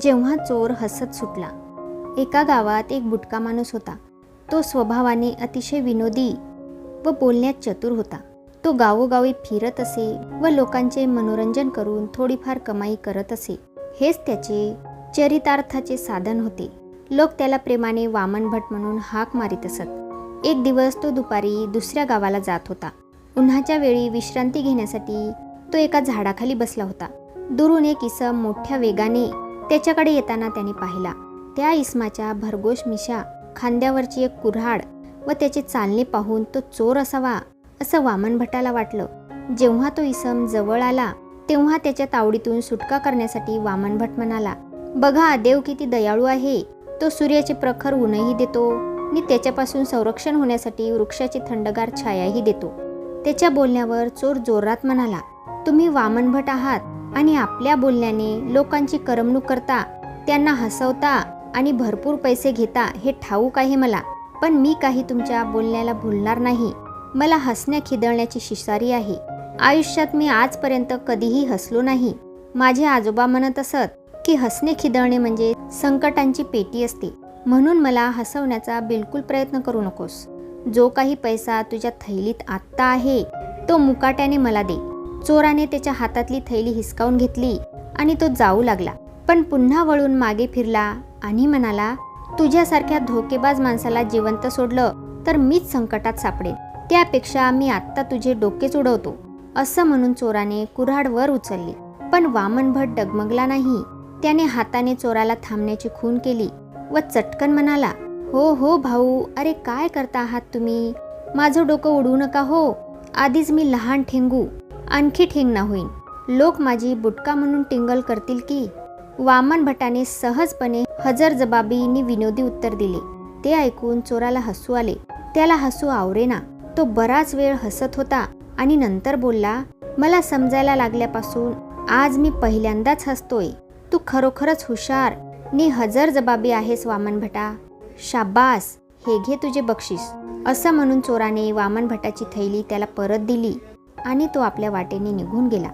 जेव्हा चोर हसत सुटला. एका गावात एक बुटका माणूस होता. तो स्वभावाने अतिशय विनोदी व बोलण्यात चतुर होता. तो गावोगावी फिरत असे व लोकांचे मनोरंजन करून थोडीफार कमाई करत असे. हेच त्याचे चरितार्थाचे साधन होते. लोक त्याला प्रेमाने वामन भट म्हणून हाक मारित असत. एक दिवस तो दुपारी दुसऱ्या गावाला जात होता. उन्हाच्या वेळी विश्रांती घेण्यासाठी तो एका झाडाखाली बसला होता. दुरून एक इसम मोठ्या वेगाने त्याच्याकडे येताना त्याने पाहिला. त्या इसमाच्या भरघोष मिशा खांद्यावरची एक कुऱ्हाड व त्याचे चालणे पाहून तो चोर असावा असं वामन भटाला वाटलं. जेव्हा तो इसम जवळ आला तेव्हा त्याच्या तावडीतून सुटका करण्यासाठी वामन भट म्हणाला बघा देव किती दयाळू आहे. तो सूर्याचे प्रखर ऊनही देतो आणि त्याच्यापासून संरक्षण होण्यासाठी वृक्षाची थंडगार छायाही देतो. त्याच्या बोलण्यावर चोर जोरात म्हणाला तुम्ही वामन भट आहात. आणि आपल्या बोलण्याने लोकांची करमणूक करता त्यांना हसवता आणि भरपूर पैसे घेता हे ठाऊक आहे मला. पण मी काही तुमच्या बोलण्याला भुलणार नाही. मला हसण्या खिदळण्याची शिसारी आहे. आयुष्यात मी आजपर्यंत कधीही हसलो नाही. माझे आजोबा म्हणत असत की हसणे खिदळणे म्हणजे संकटांची पेटी असते. म्हणून मला हसवण्याचा बिलकुल प्रयत्न करू नकोस. जो काही पैसा तुझ्या थैलीत आत्ता आहे तो मुकाट्याने मला दे. चोराने त्याच्या हातातली थैली हिसकावून घेतली आणि तो जाऊ लागला. पण पुन्हा वळून मागे फिरला आणि म्हणाला तुझ्यासारख्या धोकेबाज माणसाला जिवंत सोडलं तर मीच संकटात सापडेन. त्यापेक्षा मी आत्ता तुझे डोकेच उडवतो असं म्हणून चोराने कुऱ्हाड वर उचलली. पण वामन भट डगमगला नाही. त्याने हाताने चोराला थांबण्याची खून केली व चटकन म्हणाला हो हो भाऊ अरे काय करता आहात तुम्ही? माझं डोकं उडवू नका हो. आधीच मी लहान ठेंगू. आणखी ठेंगणा होईन. लोक माझी बुटका म्हणून टिंगल करतील की? वामन भटाने सहजपणे हजर जबाबीनी विनोदी उत्तर दिले. ते ऐकून चोराला हसू आले. त्याला हसू आवरेना. तो बराच वेळ हसत होता आणि नंतर बोलला मला समजायला लागल्यापासून आज मी पहिल्यांदाच हसतोय. तू खरोखरच हुशार. नी हजर जबाबी आहेस वामन भटा. शाबास. हे घे तुझे बक्षीस. असं म्हणून चोराने वामन भटाची थैली त्याला परत दिली. आणि तो आपल्या वाटेने निघून गेला.